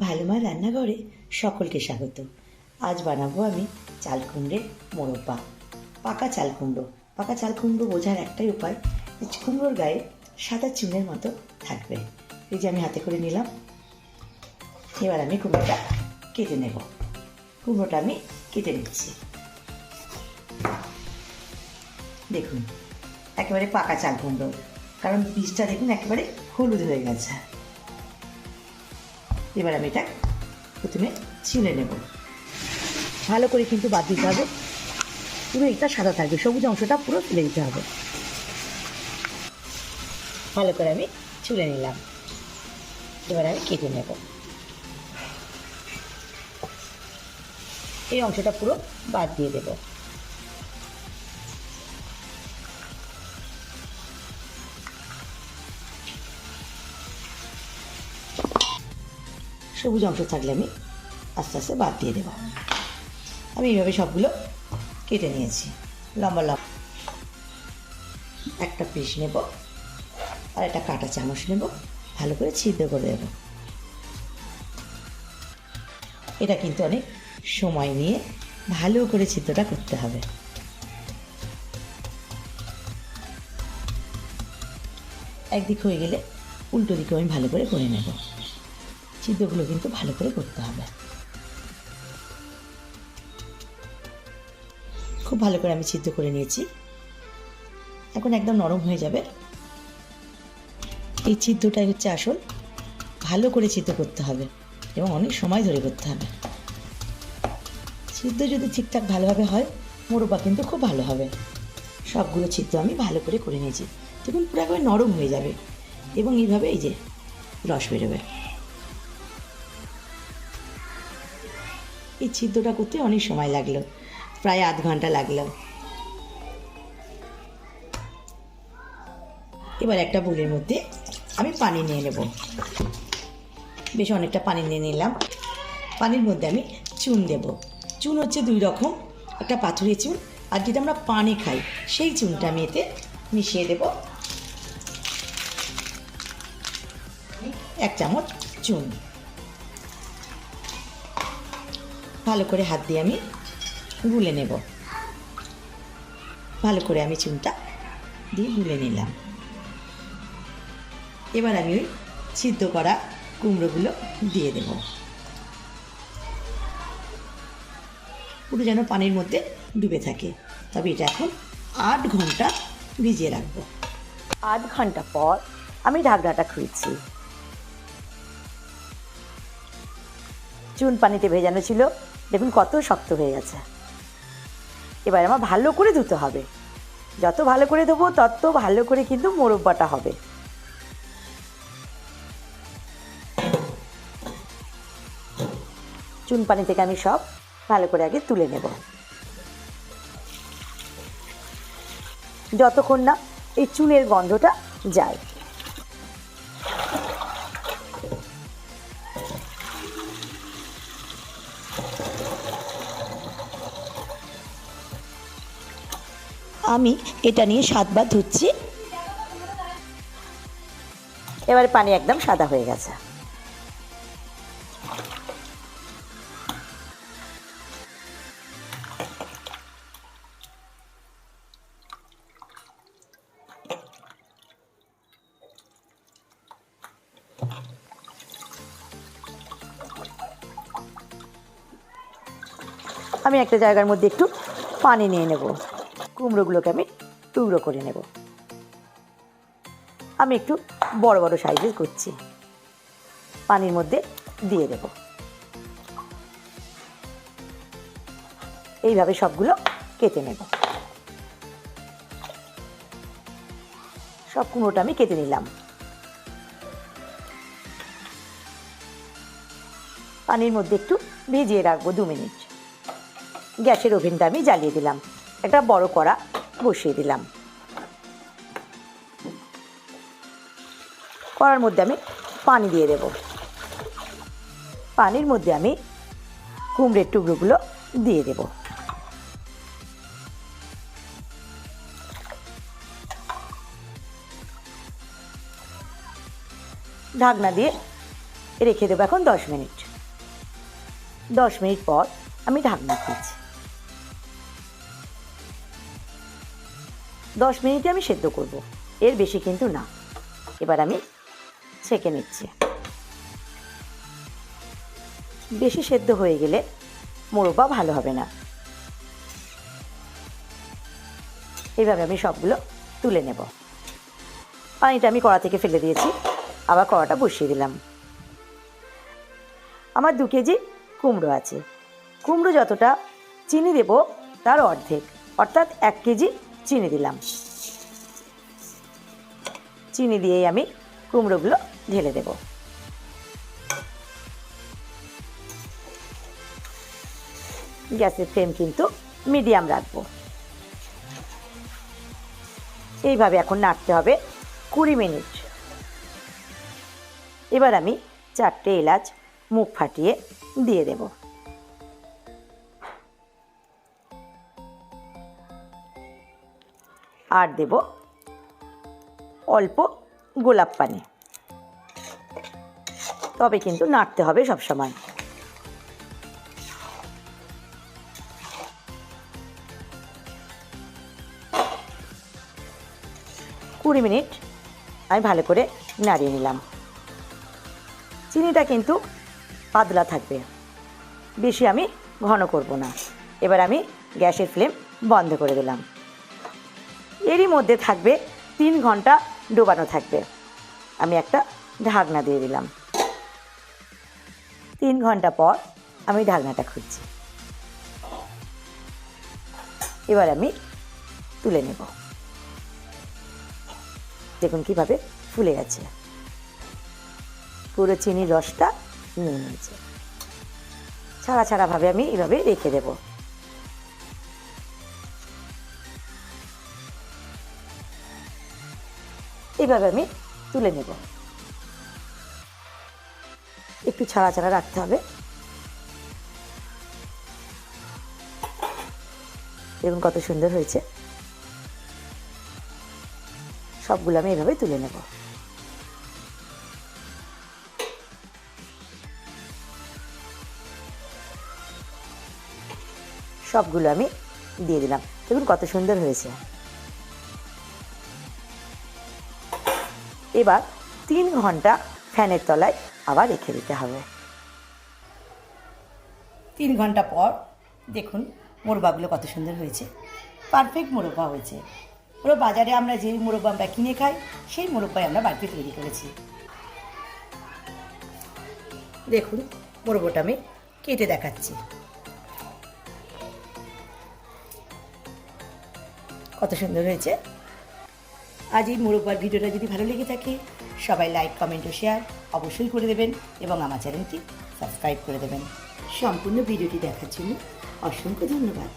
ভালো মা রান্নাঘরে সকলকে স্বাগত। আজ বানাবো আমি চাল কুমড়ের মোরব্বা। পাকা চাল কুমড়ো। পাকা চাল কুমড়ো বোঝার একটাই উপায়, যে কুমড়োর গায়ে সাদা চুনের মতো থাকবে। এই যে আমি হাতে করে নিলাম। এবার আমি কুমড়োটা কেটে নেব। কুমড়োটা আমি কেটে নিচ্ছি। দেখুন, একেবারে পাকা চাল কুমড়ো। কারণ বীজটা দেখুন একেবারে হলুদ হয়ে গেছে। এবার আমি এটা প্রথমে ছিলে নেব। ভালো করে কিন্তু বাদ দিতে হবে। পুরো এটা সাদা থাকবে, সবুজ অংশটা পুরো তুলে দিতে হবে। ভালো করে আমি ছুলে নিলাম। এবার আমি কেটে নেব। এই অংশটা পুরো বাদ দিয়ে দেব। সবুজ অংশ থাকলে আমি আস্তে আস্তে বাদ দিয়ে দেবো। আমি এইভাবে সবগুলো কেটে নিয়েছি, লম্বা লম্বা। একটা পিস নেব, আর একটা কাঁটা চামচ নেব, ভালো করে ছিদ্র করে দেব। এটা কিন্তু অনেক সময় নিয়ে ভালো করে ছিদ্রটা করতে হবে। একদিক হয়ে গেলে উল্টো দিকে আমি ভালো করে করে নেব। ছিদ্রগুলো কিন্তু ভালো করে করতে হবে। খুব ভালো করে আমি ছিদ্র করে নিয়েছি। এখন একদম নরম হয়ে যাবে। এই ছিদ্রটাই হচ্ছে আসল। ভালো করে ছিদ্র করতে হবে এবং অনেক সময় ধরে করতে হবে। ছিদ্র যদি ঠিকঠাক ভালোভাবে হয়, মোরব্বা কিন্তু খুব ভালো হবে। সবগুলো ছিদ্র আমি ভালো করে করে নিয়েছি। দেখুন পুরো একেবারে নরম হয়ে যাবে এবং এইভাবে এই যে রস বেরোবে। এই ছিদ্রটা করতে অনেক সময় লাগল। প্রায় আধ ঘণ্টা লাগল। এবার একটা বুলের মধ্যে আমি পানি নিয়ে নেব। বেশ অনেকটা পানি নিয়ে নিলাম। পানির মধ্যে আমি চুন দেব। চুন হচ্ছে দুই রকম, একটা পাথুরে চুন আর যেটা আমরা পানি খাই, সেই চুনটা আমি এতে মিশিয়ে দেব। এক চামচ চুন। ভালো করে হাত দিয়ে আমি গুলে নেব। ভালো করে আমি চুনটা দিয়ে গুলে নিলাম। এবার আমি ওই সিদ্ধ করা কুমড়োগুলো দিয়ে দেব। পুরো যেন পানির মধ্যে ডুবে থাকে। তবে এটা এখন আট ঘণ্টা ভিজিয়ে রাখব। আধ ঘণ্টা পর আমি ঢাকনাটা খুঁজছি চুন পানিতে ভেজানো ছিল। দেখুন কত শক্ত হয়ে গেছে। এবার আমার ভালো করে ধুতে হবে। যত ভালো করে ধোবো, তত ভালো করে কিন্তু মোরব্বাটা হবে। চুন পানি থেকে আমি সব ভালো করে আগে তুলে নেব। যতক্ষণ না এই চুনের গন্ধটা যায়। আমি এটা নিয়ে সাতবার ধুচ্ছি। এবার পানি একদম সাদা হয়ে গেছে। আমি একটা জায়গার মধ্যে একটু পানি নিয়ে নেব। কুমড়োগুলোকে আমি টুকরো করে নেব। আমি একটু বড় বড় সাইজের করছি। পানির মধ্যে দিয়ে দেব। এইভাবে সবগুলো কেটে নেব। সব কুমড়োটা আমি কেটে নিলাম। পানির মধ্যে একটু ভিজিয়ে রাখব দু মিনিট। গ্যাসের ওভেনটা আমি জ্বালিয়ে দিলাম। একটা বড় কড়া বসিয়ে দিলাম। কড়ার মধ্যে আমি পানি দিয়ে দেব। পানির মধ্যে আমি কুমড়ের টুকরোগুলো দিয়ে দেব। ঢাকনা দিয়ে রেখে দেবো এখন দশ মিনিট। দশ মিনিট পর আমি ঢাকনা খুলছি। দশ মিনিটে আমি সেদ্ধ করব। এর বেশি কিন্তু না। এবার আমি ছেঁকে নিচ্ছি। বেশি সেদ্ধ হয়ে গেলে মোরব্বা ভালো হবে না। এইভাবে আমি সবগুলো তুলে নেব। পানিটা আমি কড়া থেকে ফেলে দিয়েছি। আবার কড়াটা বসিয়ে দিলাম। আমার দু কেজি কুমড়ো আছে। কুমড়ো যতটা চিনি দেব তার অর্ধেক, অর্থাৎ এক কেজি চিনি দিলাম। চিনি দিয়েই আমি কুমড়োগুলো ঢেলে দেব। গ্যাসের ফ্লেম কিন্তু মিডিয়াম রাখব। এইভাবে এখন নাড়তে হবে কুড়ি মিনিট। এবার আমি চারটে এলাচ মুখ ফাটিয়ে দিয়ে দেব। আর দেব অল্প গোলাপ পানি। তবে কিন্তু নাড়তে হবে সবসময়। কুড়ি মিনিট আমি ভালো করে নাড়িয়ে নিলাম। চিনিটা কিন্তু পাতলা থাকবে। বেশি আমি ঘন করব না। এবার আমি গ্যাসের ফ্লেম বন্ধ করে দিলাম। এরই মধ্যে থাকবে তিন ঘণ্টা ডোবানো থাকবে। আমি একটা ঢাকনা দিয়ে দিলাম। তিন ঘণ্টা পর আমি ঢাকনাটা খুঁজছি এবার আমি তুলে নেব। দেখুন কীভাবে ফুলে গেছে। পুরো চিনির রসটা নিয়ে নিয়েছে। ছাড়া ছাড়াভাবে আমি এভাবে রেখে দেব। এভাবে আমি তুলে নেব। একটু ছাড়া ছাড়া রাখতে হবে। দেখুন কত সুন্দর হয়েছে। সবগুলো আমি এভাবে তুলে নেব। সবগুলো আমি দিয়ে দিলাম। দেখুন কত সুন্দর হয়েছে। এবার তিন ঘণ্টা ফ্যানের তলায় আবার রেখে দিতে হবে। তিন ঘণ্টা পর দেখুন মোরবাগুলো কত সুন্দর হয়েছে। পারফেক্ট মোরব্বা হয়েছে। পুরো বাজারে আমরা যে মোরব্বা আমরা কিনে খাই, সেই মোরব্বাই আমরা বাড়িতে তৈরি করেছি। দেখুন মোরব্বাটা আমি কেটে দেখাচ্ছি। কত সুন্দর হয়েছে। আজ এই মোরব্বার ভিডিওটা যদি ভালো লেগে থাকে, সবাই লাইক কমেন্ট ও শেয়ার অবশ্যই করে দেবেন এবং আমার চ্যানেলটি সাবস্ক্রাইব করে দেবেন। সম্পূর্ণ ভিডিওটি দেখার জন্য অসংখ্য ধন্যবাদ।